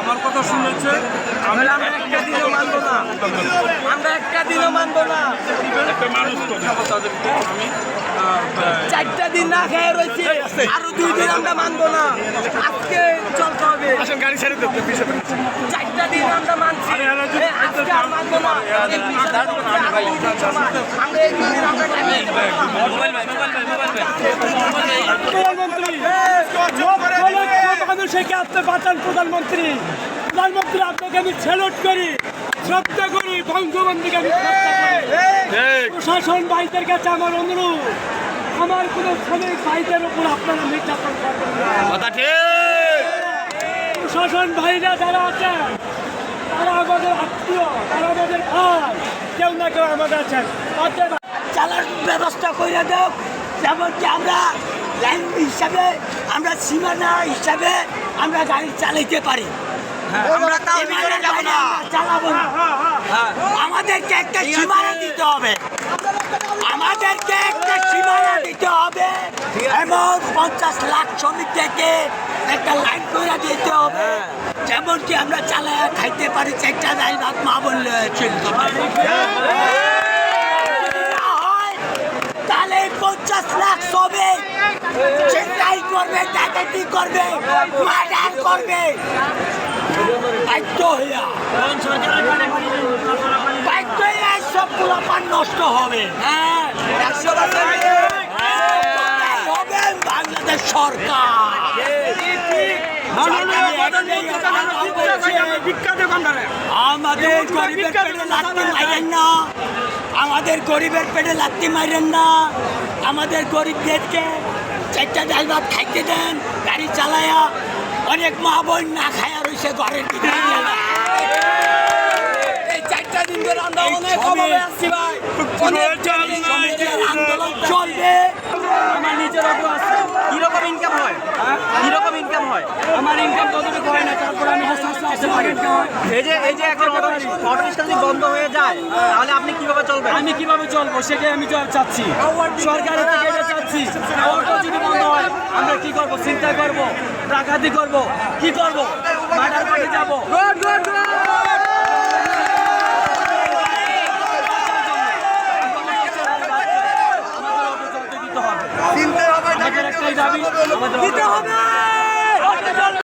আমার কথা শুনেছে আমি আমরা একটা দিনও মানবো না। আমরা একটা দিনও মানবো না। একটা মানুষ তো তাদেরকে চারটা দিন না খেয়ে রয়েছে। আরও দুই দিন আমরা মানবো না। আজকে চলতে হবে। গাড়ি ছেড়ে চারটা দিন আমরা মানছি। আজকে আর মানবো না। প্রধানমন্ত্রী আপনি বাঁচান প্রধানমন্ত্রী প্রধানমন্ত্রী আপনাকে আমি স্যালুট করি শ্রদ্ধা করি বঙ্গবন্ধুকে আমি প্রশাসন ভাইদের কাছে আমার অনুরোধ। আমার কোনো শ্রমিক ভাইদের উপর আপনারা নির্যাতন করবেন প্রশাসন ভাইরা যারা আছেন তারা আমাদের আত্মীয় তারা আমাদের ভাই কেউ না কেউ আমাদের আছেন। চালার ব্যবস্থা করে দাও যেমন কি আমরা লাইন হিসাবে আমরা সীমানা হিসাবে আমরা গাড়ি চালাইতে পারি। আমরা তাও ভিতরে যাব না। চালাবো না। আমাদেরকে একটা সীমানা দিতে হবে। এবং পঞ্চাশ লাখ শ্রমিক থেকে একটা লাইন করে দিতে হবে। যেমন কি আমরা চালায়া খাইতে পারি চারটা ডাল ভাত মা বললে পারি তাহলে পঞ্চাশ লাখ শ্রমিক চিন্তাই করবে ডাকাতি করবে মার্ডার করবে। বাধ্য হইয়া। বাধ্য হইয়া সব পোলাপান নষ্ট হবে। হ্যাঁ। একশো হবে আমাদের গরিবের পেটে লাত্তি মারেন না আমাদের গরিবের পেটে লাত্তি না আমাদের গরিবদেরকে চারটা ডাল ভাত খাইতে দেন গাড়ি চালায়া অনেক মা বোন না খায়া রয়েছে ঘরের চারটা দিন আন্দোলন চলবে আমার নিজের আছে ইনকাম হয়? কীরকম ইনকাম হয়? আমার ইনকাম কতটুকু হয় না তারপর আমি আসতে এই যে এই যে এখন অটো অটো রিক্সা যদি বন্ধ হয়ে যায় তাহলে আপনি কীভাবে চলবেন? আমি কীভাবে চলবো সেটাই আমি চাচ্ছি। সরকারের থেকে এটা চাচ্ছি। অটো যদি বন্ধ হয় আমরা কি করব? চিন্তা করব ডাকাতি করব কি করব? মার্ডার করে যাব। দাবি।